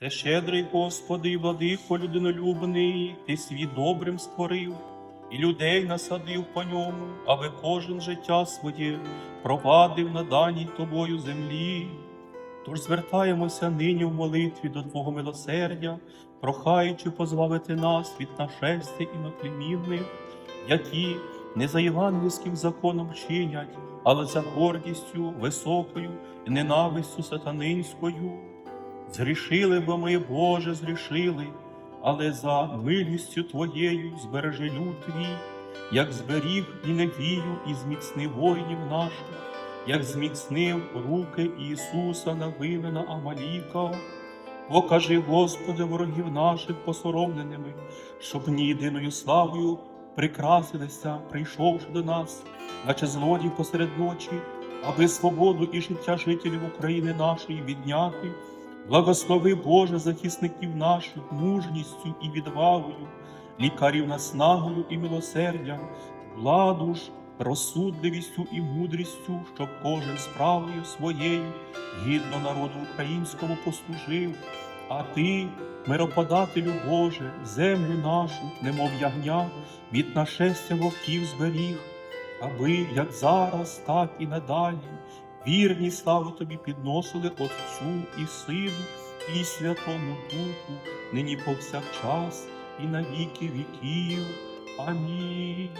Це щедрий Господи, і владико людинолюбний, ти світ добрим створив, і людей насадив по ньому, аби кожен життя своє провадив на даній тобою землі. Тож звертаємося нині в молитві до Твого милосердя, прохаючи позбавити нас від нашестя іноплемінних, які не за євангельським законом чинять, але за гордістю високою і ненавистю сатанинською. Згрішили бо ми, Боже, згрішили, але за милістю Твоєю збережи люд Твій, як зберіг і невію, і зміцнив воїнів наших, як зміцнив руки Ісуса на вимена Амаліка. Покажи, Господи, ворогів наших посоромленими, щоб ні єдиною славою прикрасилися, прийшовши до нас, наче злодій посеред ночі, аби свободу і життя жителів України нашої відняти. Благослови Боже захисників наших мужністю і відвагою, лікарів наснагою і милосердям, владу ж, розсудливістю і мудрістю, щоб кожен справою своєю гідно народу українському послужив, а ти, мироподателю Боже, землю нашу, немов ягня, від нашестя вовків зберіг, аби як зараз, так і надалі вірні славу тобі підносили Отцю і Сину, і Святому Духу, нині повсякчас і на віки віків. Амінь.